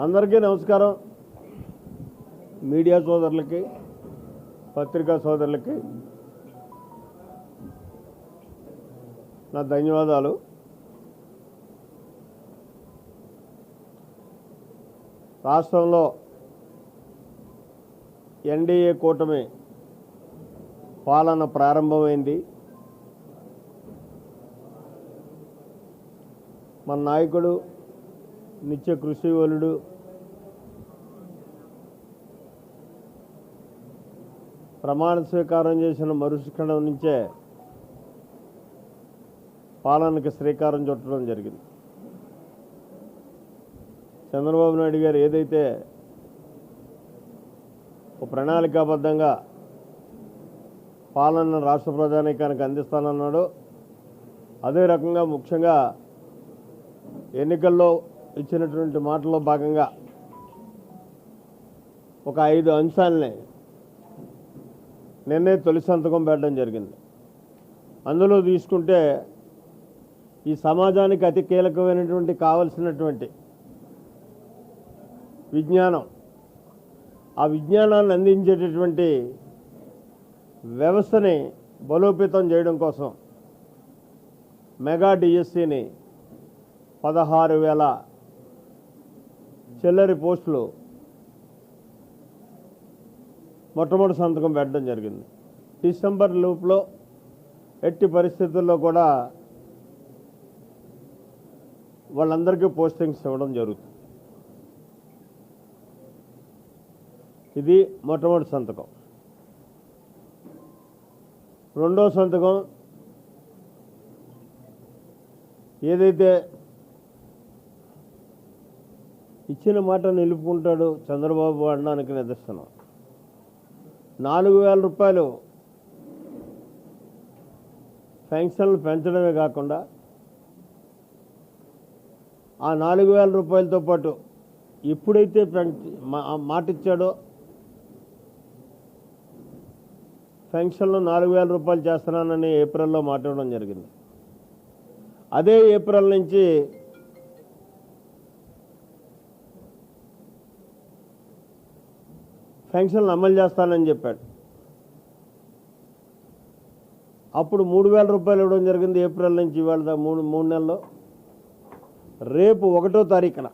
అందరికీ నమస్కారం. మీడియా సోదరులకి పత్రికా సోదరులకి నా ధన్యవాదాలు. రాష్ట్రంలో ఎన్డీఏ కూటమి పాలన ప్రారంభమైంది. మన నాయకుడు నిత్య కృషివలుడు ప్రమాణ స్వీకారం చేసిన మరుక్షణం నుంచే పాలనకి శ్రీకారం చుట్టడం జరిగింది. చంద్రబాబు నాయుడు గారు ఏదైతే ప్రణాళికాబద్ధంగా పాలన రాష్ట్ర ప్రజానీకానికి అందిస్తానన్నాడో అదే రకంగా ముఖ్యంగా ఎన్నికల్లో ఇచ్చినటువంటి మాటల్లో భాగంగా ఒక ఐదు అంశాలని నిన్నే తొలి సంతకం పెట్టడం జరిగింది. అందులో తీసుకుంటే ఈ సమాజానికి అతి కీలకమైనటువంటి కావలసినటువంటి విజ్ఞానం ఆ విజ్ఞానాన్ని అందించేటటువంటి వ్యవస్థని బలోపేతం చేయడం కోసం మెగా డిఎస్సిని పదహారు వేల చిల్లరి పోస్టులు మొట్టమొదటి సంతకం పెట్టడం జరిగింది. డిసెంబర్ లోపులో ఎట్టి పరిస్థితుల్లో కూడా వాళ్ళందరికీ పోస్టింగ్స్ ఇవ్వడం జరుగుతుంది. ఇది మొట్టమొదటి సంతకం. రెండో సంతకం ఏదైతే ఇచ్చిన మాట నిలుపుకుంటాడు చంద్రబాబు అనడానికి నిదర్శనం. నాలుగు వేల రూపాయలు పెన్షన్లు పెంచడమే కాకుండా ఆ నాలుగు వేల రూపాయలతో పాటు ఎప్పుడైతే పెంచి మా- మాట ఇచ్చాడో పెన్షన్లు నాలుగు వేల రూపాయలు చేస్తున్నానని ఏప్రిల్లో మాట్లాడడం జరిగింది. అదే ఏప్రిల్ నుంచి పెన్షన్లు అమలు చేస్తానని చెప్పాడు. అప్పుడు మూడు వేల రూపాయలు ఇవ్వడం జరిగింది ఏప్రిల్ నుంచి ఇవాళ మూడు మూడు నెలల్లో రేపు ఒకటో తారీఖున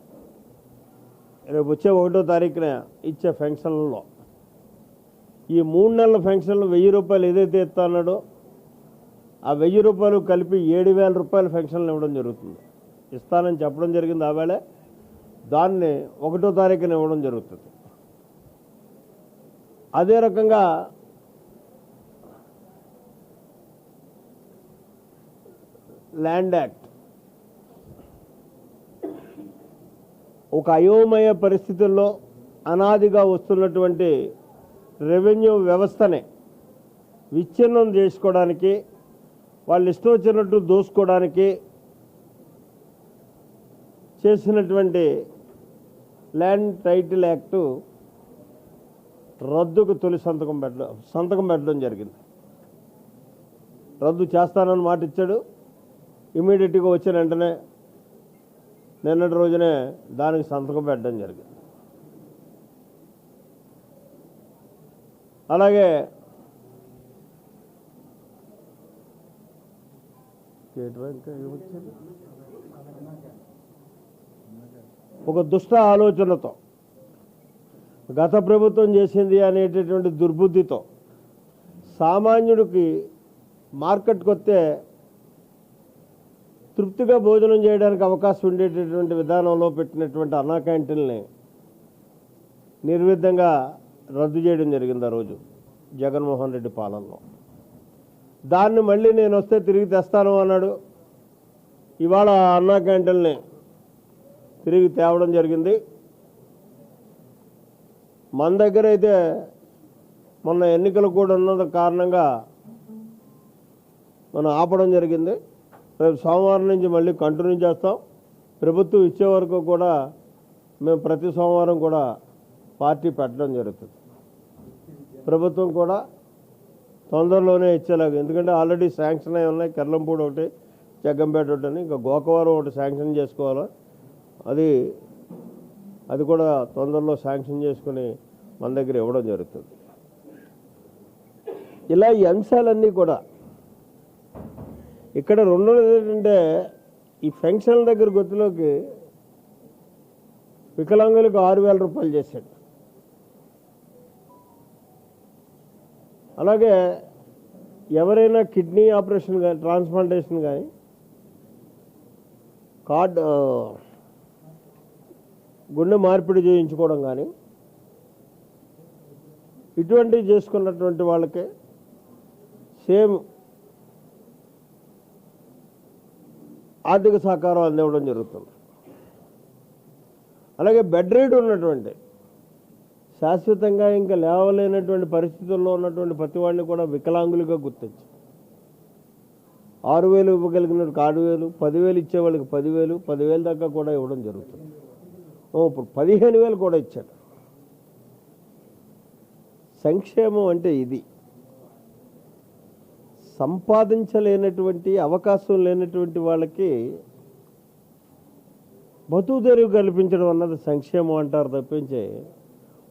రేపు వచ్చే ఒకటో తారీఖున ఇచ్చే పెన్షన్లలో ఈ మూడు నెలల ఫెన్షన్లు వెయ్యి రూపాయలు ఏదైతే ఇస్తానో ఆ వెయ్యి రూపాయలు కలిపి ఏడు వేల రూపాయల ఫెన్షన్లు ఇవ్వడం జరుగుతుంది. ఇస్తానని చెప్పడం జరిగింది. ఆ వేళ దాన్ని ఒకటో తారీఖున ఇవ్వడం జరుగుతుంది. అదే రకంగా ల్యాండ్ యాక్ట్. ఒక అయోమయ పరిస్థితుల్లో అనాదిగా వస్తున్నటువంటి రెవెన్యూ వ్యవస్థని విచ్ఛిన్నం చేసుకోవడానికి వాళ్ళు ఇష్టం వచ్చినట్టు దోసుకోవడానికి చేసినటువంటి ల్యాండ్ టైటిల్ యాక్టు రద్దుకు తొలి సంతకం పెట్టడం సంతకం పెట్టడం జరిగింది. రద్దు చేస్తానని మాట ఇచ్చాడు. ఇమీడియట్గా వచ్చిన వెంటనే నిన్నటి రోజునే దానికి సంతకం పెట్టడం జరిగింది. అలాగే ఒక దుష్ట ఆలోచనతో గత ప్రభుత్వం చేసింది అనేటటువంటి దుర్బుద్ధితో సామాన్యుడికి మార్కెట్కి వస్తే తృప్తిగా భోజనం చేయడానికి అవకాశం ఉండేటటువంటి విధానంలో పెట్టినటువంటి అన్నా క్యాంటీన్ని నిర్విధంగా రద్దు చేయడం జరిగింది ఆ రోజు జగన్మోహన్ రెడ్డి పాలనలో. దాన్ని మళ్ళీ నేను వస్తే తిరిగి తెస్తాను అన్నాడు. ఇవాళ అన్నా క్యాంటీన్ని తిరిగి తేవడం జరిగింది. మన దగ్గర అయితే మొన్న ఎన్నికలు కూడా ఉన్నది కారణంగా మనం ఆపడం జరిగింది. రేపు సోమవారం నుంచి మళ్ళీ కంటిన్యూ చేస్తాం. ప్రభుత్వం ఇచ్చే వరకు కూడా మేము ప్రతి సోమవారం కూడా పార్టీ పెట్టడం జరుగుతుంది. ప్రభుత్వం కూడా తొందరలోనే ఇచ్చేలాగా ఎందుకంటే ఆల్రెడీ శాంక్షన్ అయి ఉన్నాయి. కెర్లంపూడి ఒకటి జగ్గంపేట ఒకటి ఇంకా గోకవరం ఒకటి శాంక్షన్ చేసుకోవాలి. అది అది కూడా తొందరలో శాంక్షన్ చేసుకుని మన దగ్గర ఇవ్వడం జరుగుతుంది. ఇలా ఈ అంశాలన్నీ కూడా ఇక్కడ రెండోది ఏంటంటే ఈ ఫెన్షన్ల దగ్గర గుర్తులోకి వికలాంగులకు ఆరు వేల రూపాయలు చేశాడు. అలాగే ఎవరైనా కిడ్నీ ఆపరేషన్ కానీ ట్రాన్స్ప్లాంటేషన్ కానీ కార్డ్ గుండె మార్పిడి చేయించుకోవడం కానీ ఇటువంటివి చేసుకున్నటువంటి వాళ్ళకి సేమ్ ఆర్థిక సహకారం అందివ్వడం జరుగుతుంది. అలాగే బెడ్ రేట్ ఉన్నటువంటి శాశ్వతంగా ఇంకా లేవలేనటువంటి పరిస్థితుల్లో ఉన్నటువంటి ప్రతి కూడా వికలాంగులుగా గుర్తించి. ఆరు వేలు ఇవ్వగలిగిన వాళ్ళకి ఆరు వేలు పదివేలు ఇచ్చే వాళ్ళకి పదివేలు పదివేలు దాకా కూడా ఇవ్వడం జరుగుతుంది. ఇప్పుడు పదిహేను వేలు కూడా ఇచ్చాడు. సంక్షేమం అంటే ఇది. సంపాదించలేనటువంటి అవకాశం లేనటువంటి వాళ్ళకి బతుకు కల్పించడం అన్నది సంక్షేమం అంటారు తప్పించి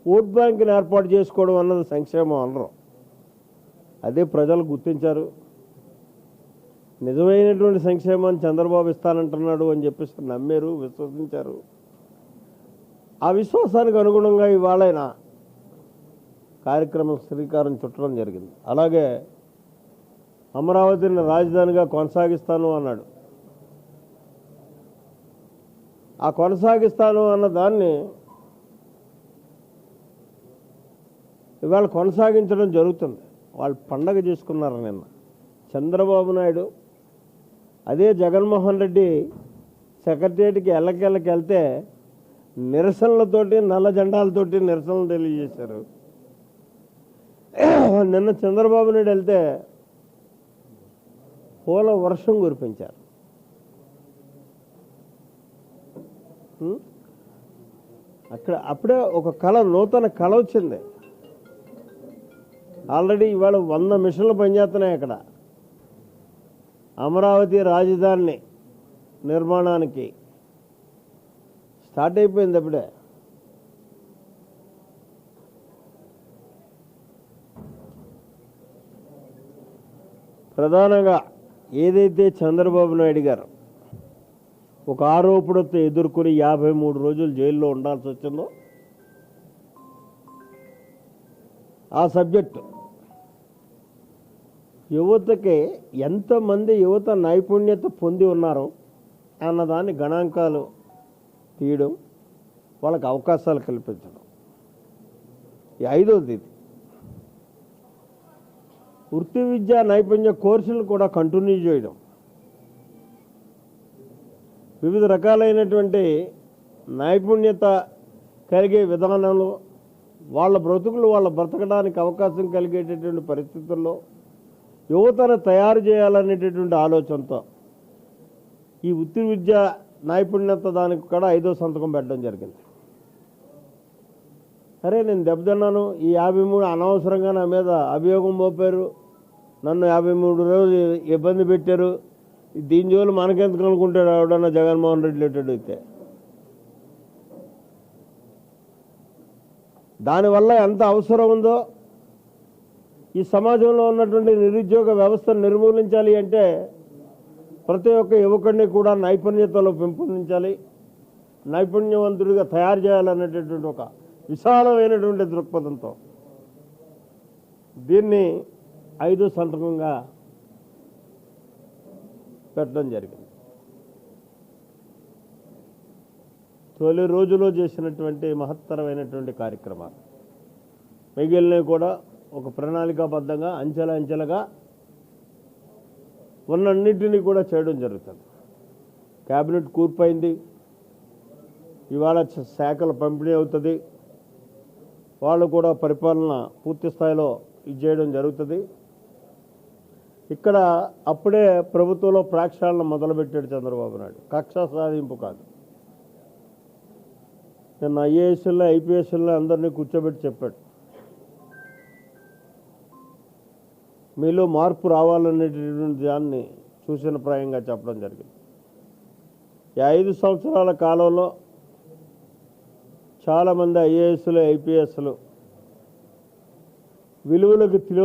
ఓట్ బ్యాంక్ని ఏర్పాటు చేసుకోవడం అన్నది సంక్షేమం అనరు. అదే ప్రజలు గుర్తించారు. నిజమైనటువంటి సంక్షేమాన్ని చంద్రబాబు ఇస్తానంటున్నాడు అని చెప్పేసి నమ్మారు విశ్వసించారు. ఆ విశ్వాసానికి అనుగుణంగా ఇవాళైన కార్యక్రమం శ్రీకారం చుట్టడం జరిగింది. అలాగే అమరావతిని రాజధానిగా కొనసాగిస్తాను అన్నాడు. ఆ కొనసాగిస్తాను అన్న దాన్ని ఇవాళ కొనసాగించడం జరుగుతుంది. వాళ్ళు పండగ చేసుకున్నారు నిన్న? చంద్రబాబు నాయుడు అదే జగన్మోహన్ రెడ్డి సెక్రటరియట్కి ఎల్లకెళ్ళకి వెళ్తే నిరసనలతోటి నల్ల జెండాలతోటి నిరసనలు తెలియజేశారు. నిన్న చంద్రబాబు నాయుడు వెళ్తే పూల వర్షం కురిపించారు. అక్కడ అప్పుడే ఒక కళ నూతన కళ వచ్చింది. ఆల్రెడీ ఇవాళ వంద మిషన్లు పనిచేస్తున్నాయి అక్కడ. అమరావతి రాజధాని నిర్మాణానికి స్టార్ట్ అయిపోయింది అప్పుడే. ప్రధానంగా ఏదైతే చంద్రబాబు నాయుడు గారు ఒక ఆరోపణతో ఎదుర్కొని యాభై మూడు రోజులు జైల్లో ఉండాల్సి వచ్చిందో ఆ సబ్జెక్టు యువతకి ఎంతమంది యువత నైపుణ్యత పొంది ఉన్నారో అన్నదాని గణాంకాలు తీయడం వాళ్ళకి అవకాశాలు కల్పించడం. ఈ ఐదవది ఇది. వృత్తి విద్యా నైపుణ్య కోర్సులను కూడా కంటిన్యూ చేయడం. వివిధ రకాలైనటువంటి నైపుణ్యత కలిగే విధానంలో వాళ్ళ బ్రతుకులు వాళ్ళ బ్రతకడానికి అవకాశం కలిగేటటువంటి పరిస్థితుల్లో యువతను తయారు చేయాలనేటటువంటి ఆలోచనతో ఈ వృత్తి విద్య నైపుణ్యత దానికి కూడా ఐదో సంతకం పెట్టడం జరిగింది. సరే నేను దెబ్బతిన్నాను. ఈ యాభై మూడు అనవసరంగా నా మీద అభియోగం మోపారు. నన్ను యాభై మూడు రోజులు ఇబ్బంది పెట్టారు. దీని జోలు మనకెందుకు అనుకుంటాడు ఎవడన్నా జగన్మోహన్ రెడ్డి రిలేటెడ్ అయితే? దానివల్ల ఎంత అవసరం ఉందో ఈ సమాజంలో ఉన్నటువంటి నిరుద్యోగ వ్యవస్థను నిర్మూలించాలి అంటే ప్రతి ఒక్క యువకుడిని కూడా నైపుణ్యతలో పెంపొందించాలి. నైపుణ్యవంతుడిగా తయారు చేయాలనేటటువంటి ఒక విశాలమైనటువంటి దృక్పథంతో దీన్ని ఐదు సంతకంగా పెట్టడం జరిగింది. తొలి రోజులో చేసినటువంటి మహత్తరమైనటువంటి కార్యక్రమాలు. మిగిలినవి కూడా ఒక ప్రణాళికాబద్ధంగా అంచెల అంచెలుగా ఉన్నన్నింటినీ కూడా చేయడం జరుగుతుంది. క్యాబినెట్ కూర్పైంది. ఇవాళ శాఖల పంపిణీ అవుతుంది. వాళ్ళు కూడా పరిపాలన పూర్తి స్థాయిలో ఇది చేయడం జరుగుతుంది. ఇక్కడ అప్పుడే ప్రభుత్వంలో ప్రాక్షాళన మొదలుపెట్టాడు చంద్రబాబు నాయుడు. కక్ష సాధింపు కాదు. నిన్న ఐఏఎస్ఎల్లో ఐపీఎస్ఎల్లో అందరినీ కూర్చోబెట్టి చెప్పాడు. మీలో మార్పు రావాలనేటటువంటి దాన్ని సూచన ప్రాయంగా చెప్పడం జరిగింది. ఈ ఐదు సంవత్సరాల కాలంలో చాలామంది ఐఏఎస్లు ఐపీఎస్లు విలువలకు తెలియ